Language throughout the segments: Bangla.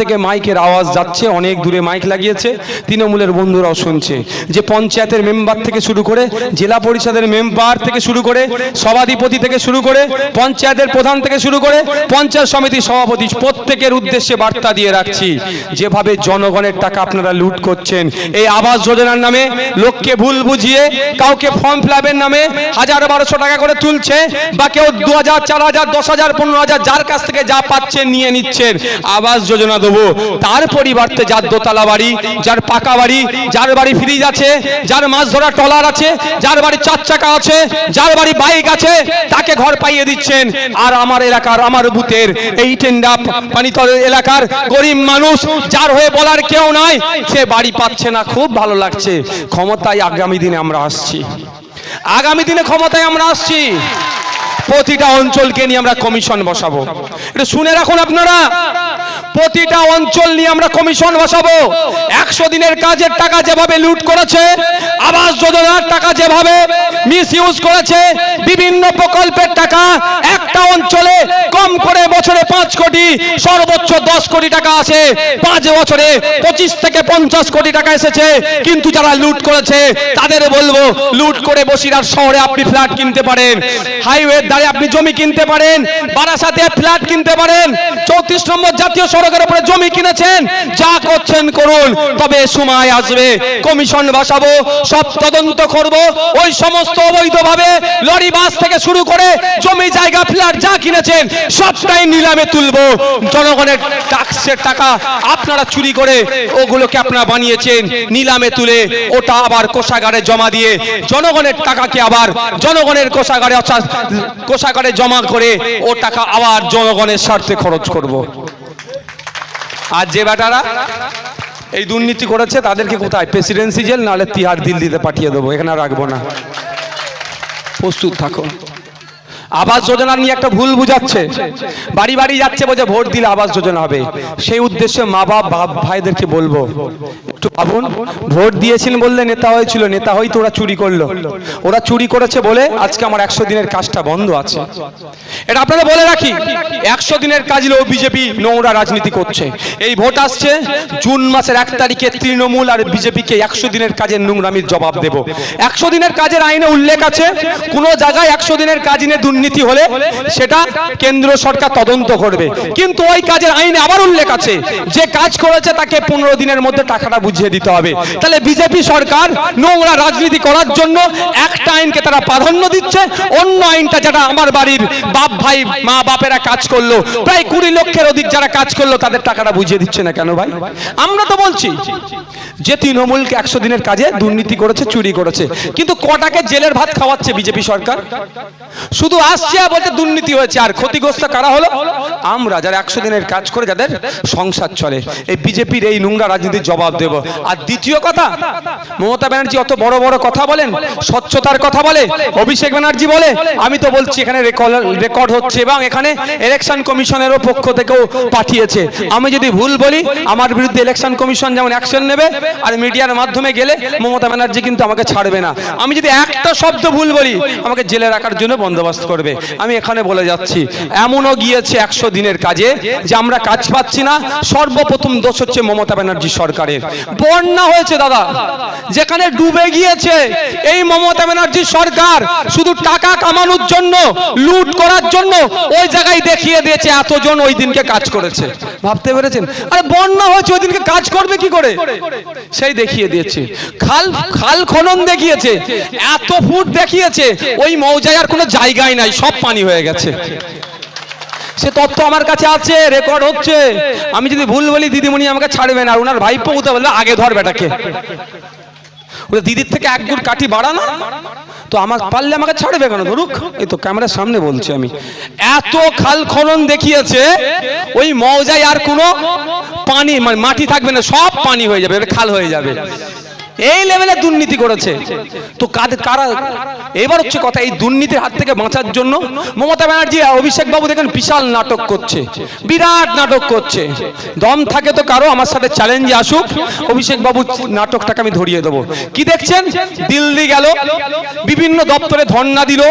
থেকে মাইকের আওয়াজ যাচ্ছে, অনেক দূরে মাইক লাগিয়েছে, তৃণমূলের বন্ধুরাও শুনছে। যে পঞ্চায়েতের মেম্বার থেকে শুরু করে, জেলা পরিষদের মেম্বার থেকে শুরু করে, সভাধিপতি থেকে শুরু করে, পঞ্চায়েতের প্রধান থেকে শুরু করে, পঞ্চায়েত সমিতির সভাপতি প্রত্যেকের উদ্দেশ্যে বার্তা দিয়ে রাখছি। যেভাবে জনগণের টাকা আপনারা লুট করছেন, এই আবাস যোজনার নামে লোককে ভুল বুঝিয়ে কাউকে ফর্ম ফিলাপের নামে হাজার বারোশো টাকা করে তুলছে, বা কেউ দু হাজার, চার হাজার, দশ হাজার, পনেরো হাজার, যার কাছ থেকে যা পাচ্ছেন নিয়ে নিচ্ছেন। আবাস যোজনা দেবো। তার পরিবর্তে যার দোতলা বাড়ি, যার পাকা বাড়ি, যার বাড়ি ফ্রিজ আছে, যার মাছ ধরা টলার আছে, যার বাড়ি চার চাকা আছে, যার বাড়ি বাইক আছে, তাকে ঘর পাইয়ে দিচ্ছেন। আর আমার এলাকার, আমার বুথের এই টেন্ডা পানিতল এলাকার গরিব মানুষ, যার হয়ে বলার কেউ নাই, সে বাড়ি পাচ্ছে না। খুব ভালো লাগছে। ক্ষমতায় আগামী দিনে আমরা আসছি। আগামী দিনে ক্ষমতায় আমরা আসছি। প্রতিটা অঞ্চলকে নিয়ে আমরা কমিশন বসাবো। এটা শুনে রাখুন আপনারা। প্রতিটা অঞ্চল নিয়ে আমরা কমিশন বসাবো। একশো দিনের কাজের টাকা যেভাবে লুট করেছে আবাস যোজনার টাকা যেভাবে মিস ইউজ করেছে, বিভিন্ন প্রকল্পের টাকা একটা অঞ্চলে কম করে বছরে পাঁচ কোটি, সর্বোচ্চ দশ কোটি টাকা আসে পাঁচ বছরে পঁচিশ থেকে পঞ্চাশ কোটি টাকা এসেছে। কিন্তু যারা লুট করেছে, তাদের বলব, লুট করে বসিরহাট শহরে আপনি ফ্ল্যাট কিনতে পারেন। হাইওয়ের দ্বারে আপনি জমি কিনতে পারেন। বারাসাতে ফ্ল্যাট কিনতে পারেন। চৌত্রিশ নম্বর জাতীয় সড়কের উপরে জমি কিনেছেন। যা করছেন করুন, তবে সময় আসবে। কমিশন বসাবো সব তদন্ত করব ওই সমস্ত অবৈধভাবে লরি বাস থেকে শুরু করে জমি জায়গা ফ্ল্যাট যা কিনেছেন, সবটাই নিলামে তুলবো জনগণের ট্যাক্সের টাকা আপনারা চুরি করে ওগুলোকে আপনারা বানিয়েছেন, নিলামে তুলে ওটা আবার কোষাগারে জমা দিয়ে জনগণের টাকাকে আবার জনগণের কোষাগারে অর্থাৎ কোষাগারে জমা করে ও টাকা আবার জনগণের স্বার্থে খরচ করব। আর যে বেটারা এই দুর্নীতি করেছে, তাদেরকে কোথায়? প্রেসিডেন্সি জেল নাহলে তিহার দিল্লিতে পাঠিয়ে দেবো, এখানে রাখব না। প্রস্তুত থাকো। আবাস যোজনা নিয়ে একটা ভুল বুঝাচ্ছে। বাড়ি বাড়ি যাচ্ছে বলছে, ভোট দিলে আবাস যোজনা হবে। সেই উদ্দেশ্যে মা বাপ ভাইদেরকে বলব একটু ভাবুন, ভোট দিয়েছেন বললে নেতা হয়েছিল, নেতা হয়তো ওরা চুরি করল। ওরা চুরি করেছে বলে আজকে আমার একশো দিনের কাজটা বন্ধ আছে। এটা আপনারা বলে রাখি, একশো দিনের কাজ নিয়েও বিজেপি নোংরা রাজনীতি করছে। এই ভোট আসছে, জুন মাসের এক তারিখে তৃণমূল আর বিজেপিকে একশো দিনের কাজের নোংরামির জবাব দেব। একশো দিনের কাজের আইনে উল্লেখ আছে, কোন জায়গায় একশো দিনের কাজ নিয়ে দুর্নীতি হলে সেটা কেন্দ্র সরকার তদন্ত করবে। কিন্তু ওই কাজের আইনে আবার উল্লেখ আছে, যে কাজ করেছে তাকে পনেরো দিনের মধ্যে টাকাটা বুঝিয়ে দিতে হবে। তাহলে বিজেপি সরকার নোংরা রাজনীতি করার জন্য একটা আইনকে তারা প্রাধান্য দিচ্ছে, অন্য আইনটা যেটা আমার বাড়ির বাপ ভাই, মা বাপেরা কাজ করল, প্রায় কুড়ি লক্ষের অধিক যারা কাজ করল, তাদের টাকাটা বুঝিয়ে দিচ্ছে না কেন ভাই? আমরা তো বলছি যে তৃণমূলকে একশো দিনের কাজে দুর্নীতি করেছে, চুরি করেছে, কিন্তু কটাকে জেলের ভাত খাওয়াচ্ছে বিজেপি সরকার? শুধু আসছে আর বলছে দুর্নীতি হয়েছে, আর ক্ষতিগ্রস্ত কারা হলো? আমরা, যারা একশো দিনের কাজ করে, যাদের সংসার চলে, এই বিজেপির এই নোংরা রাজনীতির জবাব দেব। আর দ্বিতীয় কথা, মমতা ব্যানার্জি অত বড় বড় কথা বলেন, স্বচ্ছতার কথা বলে, অভিষেক ব্যানার্জি বলে, আমি তো বলছি এখানে রেকর্ড হচ্ছে এবং এখানে ইলেকশন কমিশনেরও পক্ষ থেকেও পাঠিয়েছে। আমি যদি ভুল বলি, আমার বিরুদ্ধে ইলেকশন কমিশন যেমন অ্যাকশন নেবে আর মিডিয়ার মাধ্যমে গেলে মমতা ব্যানার্জি কিন্তু আমাকে ছাড়বে না। আমি যদি একটা শব্দ ভুল বলি, আমাকে জেলে রাখার জন্য বন্দোবস্ত করবে। আমি এখানে বলে যাচ্ছি, এমনও গিয়েছে একশো দিনের কাজে যে আমরা কাজ পাচ্ছি না, সর্বপ্রথম দোষ হচ্ছে মমতা ব্যানার্জি সরকারের। বন্যা হয়েছে, দাদা। যেখানে ডুবে গিয়েছে এই মমতা ব্যানার্জি সরকার, শুধু টাকা কামানোর জন্য, লুট করার জন্য ওই জায়গায় দেখিয়ে দিয়েছে, এতজন ওই দিনকে কাজ করেছে। ভাবতে পেরেছেন? আরে, বন্যা হয়েছে, ওই দিনকে কাজ করবে কি করে? সেই দেখিয়ে দিয়েছে। খাল খাল খনন দেখিয়েছে, এত ফুট দেখিয়েছে, ওই মৌজায় আর কোনো জায়গায় নাই, সব পানি হয়ে গেছে। সে তথ্য আমার কাছে আছে রেকর্ড হচ্ছে। আমি যদি ভুল বলি, দিদিমণি আমাকে ছাড়বেন আর ওনার ভাইপো উঠে বলবে? আগে ধর বেটাকে। ওটা দিদির থেকে এক গুড় কাঠি বাড়ানো তো আমার পারলে আমাকে ছাড়বে কেন? ধরুক। এই তো ক্যামেরার সামনে বলছি আমি। এত খাল খনন দেখিয়েছে, ওই মৌজায় আর কোনো পানি মানে মাটি থাকবে না, সব পানি হয়ে যাবে খাল হয়ে যাবে। এই লেভেলে দুর্নীতি করেছে। তো কাদের কারা এবার হচ্ছে কথা, এই দুর্নীতির হাত থেকে বাঁচার জন্য মমতা ব্যানার্জি অভিষেক বাবু দেখেন বিশাল নাটক করছে। বিরাট নাটক করছে। দম থাকে তো কারও, আমার সাথে চ্যালেঞ্জে আসুক। অভিষেক বাবু নাটকটাকে আমি ধরিয়ে দেবো। কি দেখছেন? দিল্লি গেল। বিভিন্ন দপ্তরে ধর্ণা দিল।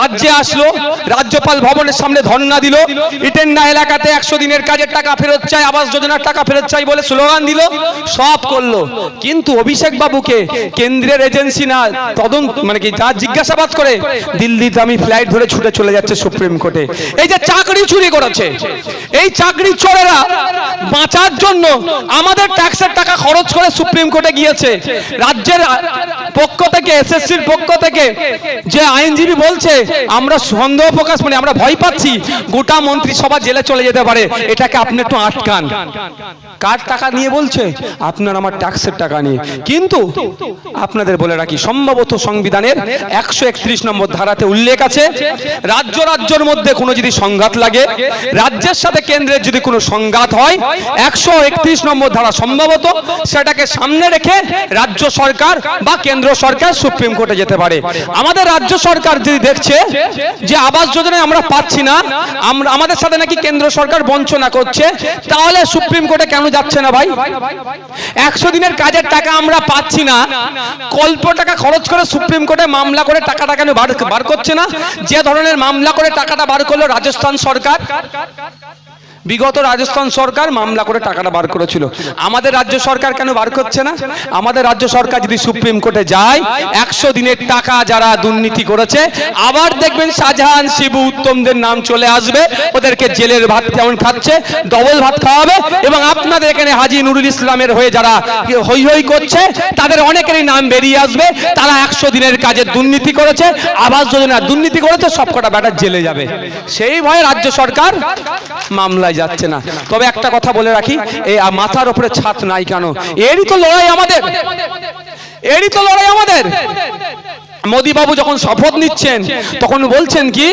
রাজ্যে আসলো। রাজ্যপাল ভবনের সামনে ধর্ণা দিল। ইটেন্ডা এলাকাতে একশো দিনের কাজের টাকা ফেরত চাই, আবাস যোজনার টাকা ফেরত চাই বলে স্লোগান দিল। সব করল। কিন্তু অভিষেক বাবুকে কেন্দ্রের এজেন্সি না, তদন্ত মানে কি, যা জিজ্ঞাসাবাদ করে, দিল্লিতে আমি ফ্লাইট ধরে ছুটে চলে যাচ্ছে সুপ্রিম কোর্টে। এই যে চাকরি চুরি করেছে, এই চাকরি চোরেরা বাঁচার জন্য আমাদের ট্যাক্সের টাকা খরচ করে সুপ্রিম কোর্টে গিয়েছে। রাজ্যের পক্ষ থেকে, এসএসসির পক্ষ থেকে যে আইনজীবী বলছে, আমরা সন্দেহ প্রকাশ মানে আমরা ভয় পাচ্ছি, গোটা মন্ত্রিসভা জেলে চলে যেতে পারে, এটাকে আপনি একটু আটকান। কার টাকা নিয়ে বলছে? আপনার আমার ট্যাক্সের টাকা নিয়ে। কিন্তু আপনাদের বলে রাখি, সম্ভবত সংবিধানের একশো একত্রিশ নম্বর ধারাতে উল্লেখ আছে, রাজ্য রাজ্যের মধ্যে কোনো যদি সংঘাত লাগে, রাজ্যের সাথে কেন্দ্রের যদি কোনো সংঘাত হয়, একশো একত্রিশ নম্বর ধারা সম্ভবত সেটাকে সামনে রেখে রাজ্য সরকার বা কেন্দ্র সরকার সুপ্রিম কোর্টে যেতে পারে। আমাদের রাজ্য সরকার যদি দেখছে যে আবাস যোজনায় আমরা পাচ্ছি না আমাদের সাথে নাকি কেন্দ্র সরকার বঞ্চনা করছে, তাহলে সুপ্রিম কোর্টে কেন যাচ্ছে না ভাই? একশো দিনের কাজের টাকা আমরা পাচ্ছি না। কল্প টাকা খরচ করে সুপ্রিম কোর্টে মামলা করে টাকাটা কেন বার করছে না? যে ধরনের মামলা করে টাকাটা বার করল রাজস্থান সরকার বিগত রাজস্থান সরকার মামলা করে টাকাটা বার করেছিল। আমাদের রাজ্য সরকার কেন বার করছে না? আমাদের রাজ্য সরকার যদি সুপ্রিম কোর্টে যায়, একশো দিনের টাকা যারা দুর্নীতি করেছে, আবার দেখবেন শাহজাহান, শিবু, উত্তমদের নাম চলে আসবে, ওদেরকে জেলের ভাত যেমন খাচ্ছে, ডবল ভাত খাওয়াবে, এবং আপনাদের এখানে হাজি নুরুল ইসলামের হয়ে যারা হই হই করছে, তাদের অনেকেরই নাম বেরিয়ে আসবে, তারা একশো দিনের কাজে দুর্নীতি করেছে, আবাস যোজনা দুর্নীতি করেছে, সবকটা ব্যাটার জেলে যাবে। সেই ভয়ে রাজ্য সরকার মামলায় যাচ্ছে না। তবে একটা কথা বলে রাখি এই মাথার উপরে ছাত নাই কেন? এরই তো লড়াই আমাদের। এরই তো লড়াই আমাদের। মোদীবাবু যখন শপথ নিচ্ছেন তখন বলছেন কি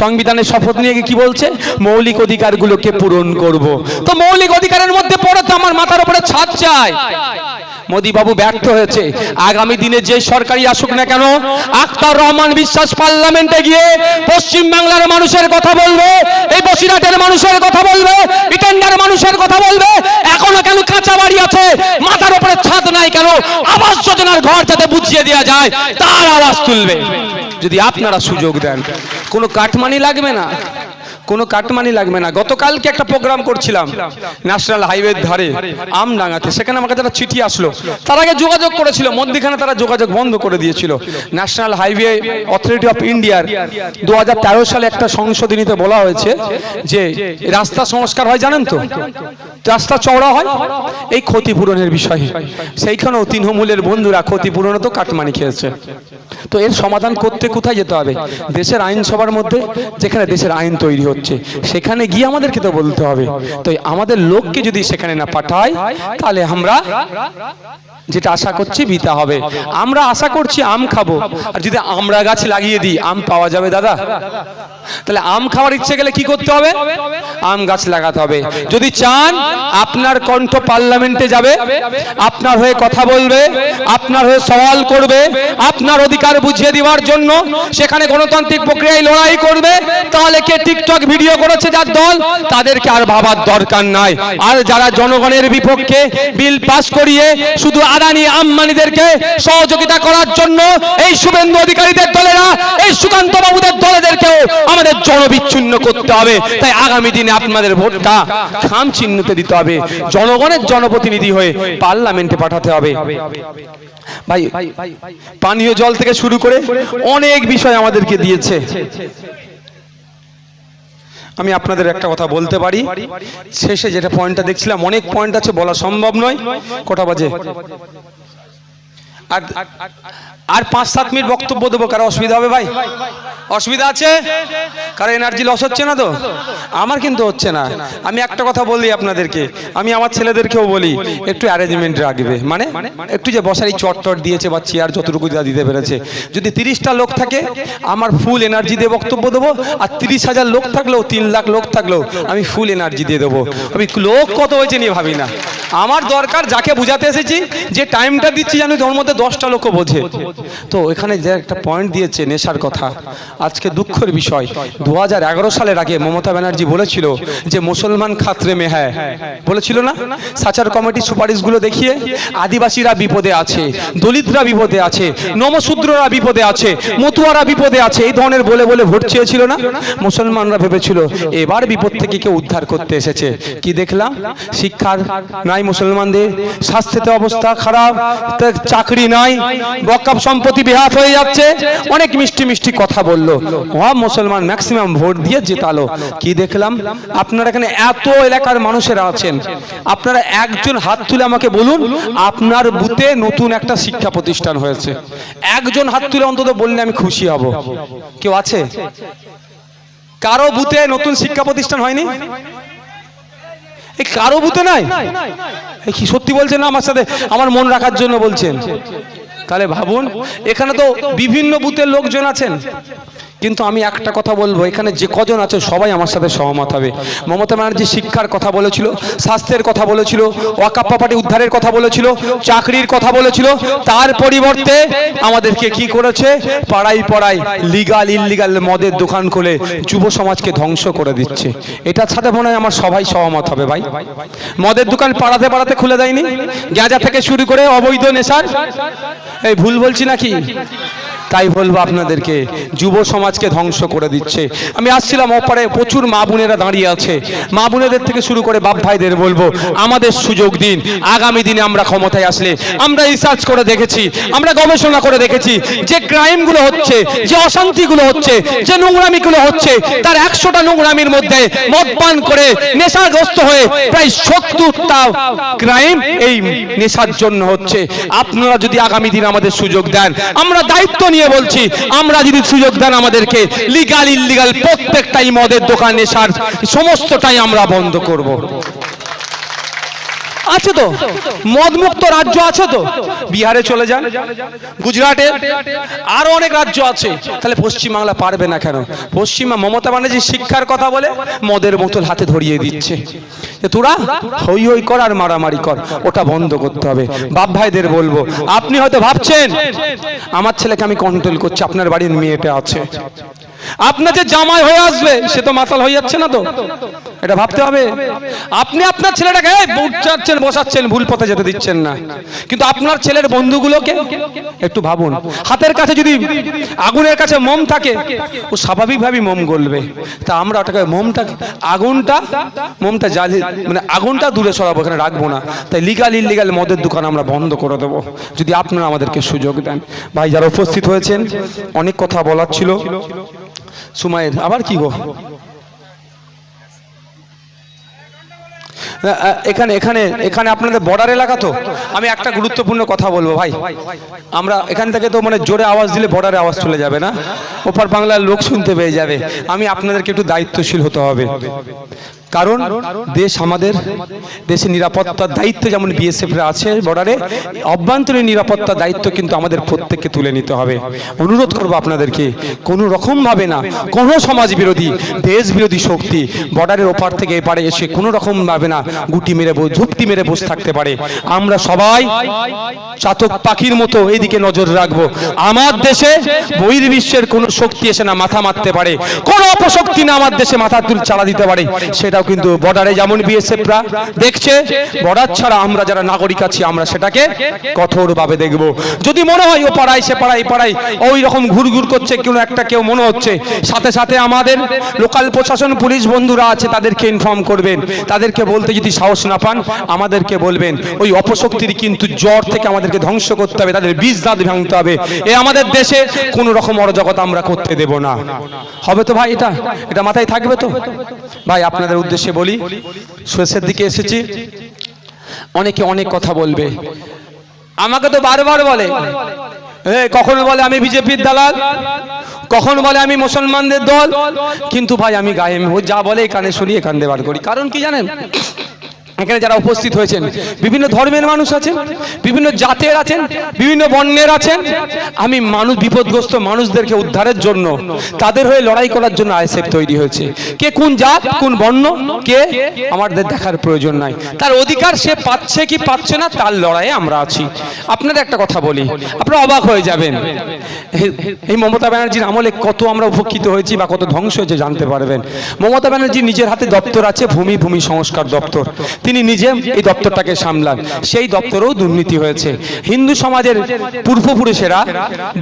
সংবিধানের শপথ নিয়ে কি বলছে? মৌলিক অধিকারগুলোকে পূরণ করব। তো মৌলিক অধিকারের মধ্যে পড়ে তো আমার মাথার উপরে ছাদ চাই। মোদী বাবু ব্যর্থ হয়েছে। আগামী দিনে যে সরকারি আসুক না কেন, আখতার রহমান বিশ্বাস পার্লামেন্টে গিয়ে পশ্চিম বাংলার মানুষের কথা বলবে, এই বসিরহাটের মানুষের কথা বলবে ইটেন্ডার মানুষের কথা বলবে। এখনও কেন কাঁচা বাড়ি আছে? মাথার উপরে ছাদ নাই কেন? আবাস যোজনার ঘর যাতে বুঝিয়ে দেওয়া যায়, তার আওয়াজ তুলবে। যদি আপনারা সুযোগ দেন, কোনো কাটমানি লাগবে না? কোনো কাটমানি লাগবে না। গতকালকে একটা প্রোগ্রাম করছিলাম ন্যাশনাল হাইওয়ের ধারে আমডাঙ্গাতে সেখানে কাছে একটা চিঠি আসলো, তার আগে যোগাযোগ করেছিল, মধ্যখানে তারা যোগাযোগ বন্ধ করে দিয়েছিল। ন্যাশনাল হাইওয়ে অথরিটি অফ ইন্ডিয়ার দু হাজার তেরো সালে একটা সংশোধনীতে বলা হয়েছে যে রাস্তা সংস্কার হয়, জানেন তো? রাস্তা চওড়া হয়, এই ক্ষতিপূরণের বিষয়ে। সেইখানেও তৃণমূলের বন্ধুরা ক্ষতিপূরণে তো কাটমানি খেয়েছে। তো এর সমাধান করতে কোথায় যেতে হবে? দেশের আইনসভার মধ্যে, যেখানে দেশের আইন তৈরি হচ্ছে। সেখানে গিয়ে আমাদেরকে তো বলতে হবে। তো আমাদের লোককে যদি সেখানে না পাঠায়, তাহলে আমরা যেটা আশা করছি বিতা হবে। আমরা আশা করছি আম খাব। আর যদি আমরা গাছ লাগিয়ে দিই, আম পাওয়া যাবে দাদা। তাহলে আম খাওয়ার ইচ্ছে গেলে কি করতে হবে? আম গাছ লাগাতে হবে। যদি চান, আপনার কণ্ঠ পার্লামেন্টে যাবে, আপনার হয়ে কথা বলবে, আপনার হয়ে সওয়াল করবে, আপনার অধিকার বুঝিয়ে দেওয়ার জন্য সেখানে গণতান্ত্রিক প্রক্রিয়ায় লড়াই করবে, তাহলে কে টিকটক ভিডিও করেছে যার দল? তাদেরকে আর ভাবার দরকার নাই। আর যারা জনগণের বিপক্ষে বিল পাস করিয়ে শুধু আদানি আম্বানিদেরকে সহযোগিতা করার জন্য এই শুভেন্দু অধিকারীদের দলেরা, এই সুকান্ত বাবুদের দলেদেরকেও আমাদের জনবিচ্ছিন্ন করতে হবে। তাই আগামী দিনে আপনাদের ভোটটা খাম চিহ্নতে দিতে হবে। জনগণের জনপ্রতিনিধি হয়ে পার্লামেন্টে পাঠাতে হবে। ভাই, পানীয় জল থেকে শুরু করে অনেক বিষয় আমাদেরকে দিয়েছে। আমি আপনাদের একটা কথা বলতে পারি। শেষে যেটা পয়েন্টটা দেখছিলাম, অনেক পয়েন্ট আছে, বলা সম্ভব নয়। কটা বাজে? আর আর পাঁচ সাত মিনিট বক্তব্য দেবো কারও অসুবিধা হবে ভাই। অসুবিধা আছে? কারও এনার্জি লস হচ্ছে না তো? আমার কিন্তু হচ্ছে না। আমি একটা কথা বলি আপনাদেরকে। আমি আমার ছেলেদেরকেও বলি, একটু অ্যারেঞ্জমেন্ট রাখবে। মানে একটু যে বসার এই চটটট দিয়েছে বা চেয়ার যতটুকু যা দিতে পেরেছে। যদি তিরিশটা লোক থাকে, আমার ফুল এনার্জি দিয়ে বক্তব্য দেবো, আর তিরিশ হাজার লোক থাকলেও, তিন লাখ লোক থাকলেও, আমি ফুল এনার্জি দিয়ে দেবো। আমি লোক কত হয়েছে নিয়ে ভাবি না। আমার দরকার যাকে বুঝাতে এসেছি, যে টাইমটা দিচ্ছি জানি ওর মধ্যে দশটা লোক বোঝে। তো এখানে যে একটা পয়েন্ট দিয়েছে নেশার কথা, আজকে দুঃখের বিষয়। দু হাজার এগারো সালের আগে মমতা ব্যানার্জি বলেছিল যে মুসলমান খাত্রে মে হ্যায় বলেছিল না? সাচার কমিটির সুপারিশগুলো দেখিয়ে আদিবাসীরা বিপদে আছে, দলিতরা বিপদে আছে, নমশূদ্ররা বিপদে আছে, মতুয়ারা বিপদে আছে, এই ধরনের বলে বলে ভোট চেয়েছিল না? মুসলমানরা ভেবেছিল, এবার বিপদ থেকে কেউ উদ্ধার করতে এসেছে। কি দেখলাম? শিক্ষার নাই মুসলমানদের স্বাস্থ্যতে অবস্থা খারাপ, তা চাকরি নাই। সম্পত্তি বিহাত হয়ে যাচ্ছে। অনেক মিষ্টি মিষ্টি কথা বলল। সব মুসলমান ম্যাক্সিমাম ভোট দিয়ে জেতালো। কি দেখলাম? আপনারা এখানে এত এলাকার মানুষেরা আছেন। আপনারা একজন হাত তুলে আমাকে বলুন, আপনার বুথে নতুন একটা শিক্ষা প্রতিষ্ঠান হয়েছে। একজন হাত তুলে অন্তত বললে আমি খুশি হব। কেউ আছে? কারও বুথে নতুন শিক্ষা প্রতিষ্ঠান হয়নি? এই কারও বুথে নাই? কি সত্যি বলছেন না আমার সাথে? আমার মন রাখার জন্য বলছেন। তাহলে ভাবুন, এখানে তো বিভিন্ন বুথের লোকজন আছেন। কিন্তু আমি একটা কথা বলব, এখানে যে কজন আছে সবাই আমার সাথে সহমত হবে। মমতা ব্যানার্জি শিক্ষার কথা বলেছিল, স্বাস্থ্যের কথা বলেছিল ওয়াকাপ প্রপার্টি উদ্ধারের কথা বলেছিল, চাকরির কথা বলেছিল, তার পরিবর্তে আমাদেরকে কি করেছে? পাড়াই পাড়াই লিগাল ইললিগাল মদের দোকান খুলে যুব সমাজকে ধ্বংস করে দিচ্ছে। এটার সাথে মনে হয় আমার সবাই সহমত হবে ভাই। মদের দোকান পাড়াতে পাড়াতে খুলে দেয়নি? গাঁজা থেকে শুরু করে অবৈধ নেশার? এই ভুল বলছি নাকি? তাই বলব আপনাদেরকে, যুব সমাজকে ধ্বংস করে দিচ্ছে। আমি আসছিলাম ওপারে, প্রচুর মা বোনেরা দাঁড়িয়ে আছে। মা বোনেদের থেকে শুরু করে বাপ ভাইদের বলব, আমাদের সুযোগ দিন, আগামী দিনে আমরা ক্ষমতায় আসলে। আমরা রিসার্চ করে দেখেছি, আমরা গবেষণা করে দেখেছি, যে ক্রাইমগুলো হচ্ছে, যে অশান্তিগুলো হচ্ছে, যে নোংরামিগুলো হচ্ছে, তার একশোটা নোংরামির মধ্যে মদ পান করে নেশাগ্রস্ত হয়ে প্রায় সত্তরটা ক্রাইম এই নেশার জন্য হচ্ছে। আপনারা যদি আগামী দিন আমাদের সুযোগ দেন, আমরা দায়িত্ব নিয়ে বলছি, আমরা যদি সুযোগ দেন আমাদেরকে লিগাল ইলিগাল প্রত্যেকটাই মদের দোকানে সার, সমস্তটাই আমরা বন্ধ করব। আছে তো? মদমুক্ত রাজ্য আছে তো? বিহারে চলে যান। গুজরাটে আরও অনেক রাজ্য আছে। তাহলে পশ্চিমবাংলা পারবে না কেন? পশ্চিমা মমতা ব্যানার্জি শিক্ষার কথা বলে মদের বোতল হাতে ধরিয়ে দিচ্ছে। যে তোরা হই হই কর আর মারামারি কর, ওটা বন্ধ করতে হবে। বাপ ভাইদের বলব, আপনি হয়তো ভাবছেন, আমার ছেলেকে আমি কন্ট্রোল করছি, আপনার বাড়ির মেয়েটা আছে। আপনার যে জামাই হয়ে আসবে, সে তো মাতাল হয়ে যাচ্ছে না তো। এটা ভাবতে হবে। আপনি আপনার ছেলেটাকে বুঝাচ্ছেন বসাচ্ছেন, ভুল পথে যেতে দিচ্ছেন না। কিন্তু আপনার ছেলের বন্ধুগুলোকে একটু ভাবুন। হাতের কাছে যদি আগুনের কাছে মম থাকে, ও স্বাভাবিকভাবেই মম গলবে। তা আমরা ওটাকে মমটা আগুনটা, মমটা জ্বালি মানে আগুনটা দূরে সরাবো, এখানে রাখব না। তাই লিগাল ইলিগাল মদের দোকান আমরা বন্ধ করে দেবো। যদি আপনারা আমাদেরকে সুযোগ দেন। ভাই যারা উপস্থিত হয়েছেন, অনেক কথা বলার ছিল। সুমাইর, আবার কি গো? এখানে এখানে এখানে আপনাদের বর্ডার এলাকা তো? আমি একটা গুরুত্বপূর্ণ কথা বলব ভাই। আমরা এখান থেকে তো মানে জোরে আওয়াজ দিলে বর্ডারে আওয়াজ চলে যাবে না? ওপার বাংলার লোক শুনতে পেয়ে যাবে। আমি আপনাদেরকে একটু দায়িত্বশীল হতে হবে। কারণ দেশ আমাদের দেশের নিরাপত্তার দায়িত্ব যেমন বিএসএফরা আছে বর্ডারে অভ্যন্তরীণ নিরাপত্তার দায়িত্ব কিন্তু আমাদের প্রত্যেককে তুলে নিতে হবে। অনুরোধ করব আপনাদেরকে কোনো রকম ভাবে না কোনো সমাজ বিরোধী দেশ বিরোধী শক্তি বর্ডারের ওপার থেকে এপারে এসে কোনো রকম ভাবে না গুটি মেরে ঝুপটি মেরে বসে থাকতে পারে। আমরা সবাই চাতক পাখির মতো এইদিকে নজর রাখব। আমার দেশে বহির্বিশ্বের কোনো শক্তি এসে না মাথা মারতে পারে। কোনো অপশক্তি না আমার দেশে মাথা তুল চালা দিতে পারে। সেটাও কিন্তু বর্ডারে যেমন বিএসএফরা দেখছে বর্ডার ছাড়া আমরা যারা নাগরিক আছি, আমরা সেটাকে কঠোরভাবে দেখব। যদি মনে হয় ও পাড়ায়, সে পাড়ায় পাড়ায় ওই রকম ঘুরঘুর করছে কোনো একটা, কেউ মনে হচ্ছে। সাথে সাথে আমাদের লোকাল প্রশাসন, পুলিশ বন্ধুরা আছে, তাদেরকে ইনফর্ম করবেন। তাদেরকে বলতে যদি সাহস না পান, আমাদেরকে বলবেন। ওই অপশক্তির কিন্তু জ্বর থেকে আমাদেরকে ধ্বংস করতে হবে, তাদের বীজ দাঁত ভাঙতে হবে। এ আমাদের দেশে কোনো রকম অরাজকতা আমরা করতে দেব না। হবে তো ভাই এটা? এটা মাথায় থাকবে তো? ভাই, আপনাদের উদ্দেশ্যে বলি শেষের দিকে এসেছি। অনেকে অনেক কথা বলবে। আমাকে তো বারবার বলে কখনো বলে আমি বিজেপির দালাল? কখন বলে আমি মুসলমানদের দল? কিন্তু ভাই, আমি গায়ে যা বলে এখানে শুনি এখান দিয়ে বার করি। কারণ কি জানেন? এখানে যারা উপস্থিত হয়েছেন, বিভিন্ন ধর্মের মানুষ আছেন, বিভিন্ন জাতের আছেন, বিভিন্ন বর্ণের আছেন, আমি মানুষ, বিপদগ্রস্ত মানুষদেরকে উদ্ধারের জন্য, তাদের হয়ে লড়াই করার জন্য আইএসএফ তৈরি হয়েছে। কে কোন জাত, কোন বর্ণ, কে, আমাদের দেখার প্রয়োজন নাই। তার অধিকার সে পাচ্ছে কি পাচ্ছে না, তার লড়াইয়ে আমরা আছি। আপনাদের একটা কথা বলি, আপনারা অবাক হয়ে যাবেন। এই- মমতা ব্যানার্জির আমলে কত আমরা উপকৃত হয়েছি বা কত ধ্বংস হয়েছে জানতে পারবেন। মমতা ব্যানার্জি নিজের হাতে দপ্তর আছে, ভূমি ভূমি সংস্কার দপ্তর। তিনি নিজে এই দপ্তরটাকে সামলান। সেই দপ্তরেও দুর্নীতি হয়েছে। হিন্দু সমাজের পূর্বপুরুষেরা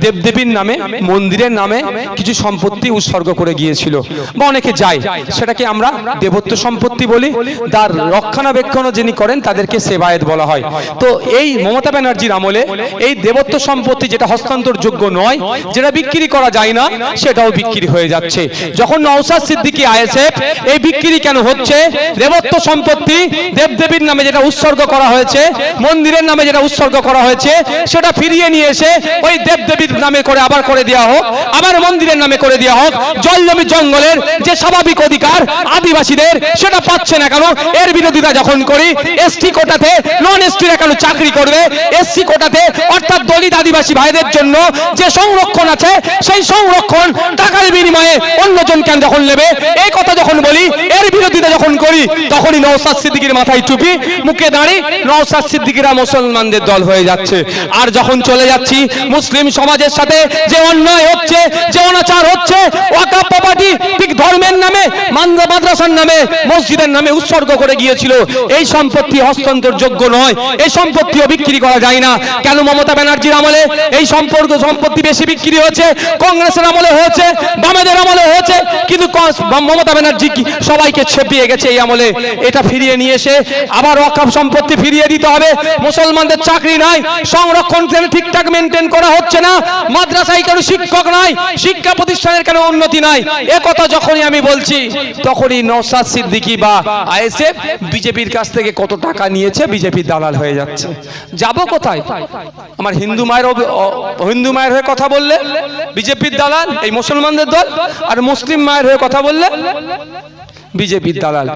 দেবদেবীর নামে, মন্দিরের নামে কিছু সম্পত্তি উৎসর্গ করে গিয়েছিল। বা অনেকে যায়, সেটাকে আমরা দেবত্ব সম্পত্তি বলি। তার রক্ষণাবেক্ষণও যিনি করেন, তাদেরকে সেবায়েত বলা হয়। তো এই মমতা ব্যানার্জির আমলে এই দেবত্ব সম্পত্তি যেটা হস্তান্তরযোগ্য নয়, যেটা বিক্রি করা যায় না, সেটাও বিক্রি হয়ে যাচ্ছে। যখন নওসাদ সিদ্দিকি, আইএসএফ, এই বিক্রি কেন হচ্ছে? দেবত্ব সম্পত্তি দেবদেবীর নামে যেটা উৎসর্গ করা হয়েছে, মন্দিরের নামে যেটা উৎসর্গ করা হয়েছে, সেটা ফিরিয়ে নিয়ে এসে ওই দেবদেবীর নামে করে আবার করে দেওয়া হোক, আবার মন্দিরের নামে করে দেওয়া হোক। জল জমি জঙ্গলের যে স্বাভাবিক অধিকার আদিবাসীদের, সেটা পাচ্ছে না কেন? এর বিরোধিতা যখন করি, এসটি কোটাতে নন এসটিরা কেন চাকরি করবে। এসসি কোটাতে, অর্থাৎ দলিত আদিবাসী ভাইদের জন্য যে সংরক্ষণ আছে, সেই সংরক্ষণ টাকার বিনিময়ে অন্যজন কেন যখন নেবে? এই কথা যখন বলি, এর বিরোধিতা যখন করি, তখনই নওসাদ সিদ্দিকির মাথায় চুপি, মুখে দাঁড়ি নওসাদ সিদ্দিকিরা মুসলমানদের দল হয়ে যাচ্ছে। আর যখন চলে যাচ্ছি, মুসলিম সমাজের সাথে যে অন্যায় হচ্ছে, যে অনাচার হচ্ছে, ওয়াকাপ প্রপার্টি ঠিক ধর্মের নামে মাদ্রাসার নামে, মসজিদের নামে উৎসর্গ করে গিয়েছিল। এই সম্পত্তি হস্তান্তর যোগ্য নয়, এই সম্পত্তিও বিক্রি করা যায় না। কেন মমতা ব্যানার্জির আমলে এই সম্পর্ক সম্পত্তি বেশি বিক্রি হয়েছে? কংগ্রেসের আমলে হয়েছে, বামেদের আমলে হয়েছে, কিন্তু মমতা ব্যানার্জি সবাইকে ছেপিয়ে গেছে এই আমলে? এটা ফিরিয়ে নিয়ে এসে আবার অকাপ সম্পত্তি ফিরিয়ে দিতে হবে। মুসলমানদের চাকরি নাই, সংরক্ষণ কেন ঠিকঠাক মেনটেন করা হচ্ছে না। মাদ্রাসায় কেন শিক্ষক নাই, শিক্ষা প্রতিষ্ঠানের কেন উন্নতি নাই? এ কথা যখনই আমি বলছি, তখনই নওসাদ সিদ্দিকী বা আইএসএফ বিজেপির কাছ থেকে কত টাকা নিয়েছে বিজেপির দালাল হয়ে যাচ্ছে। যাব কোথায়? আমার হিন্দু মায়ের হিন্দু মায়ের হয়ে কথা বললে, বিজেপির দালাল, এই মুসলমানদের দল, আর মুসলিম মায়ের হয়ে কথা বললে, বিজেপির দালাল।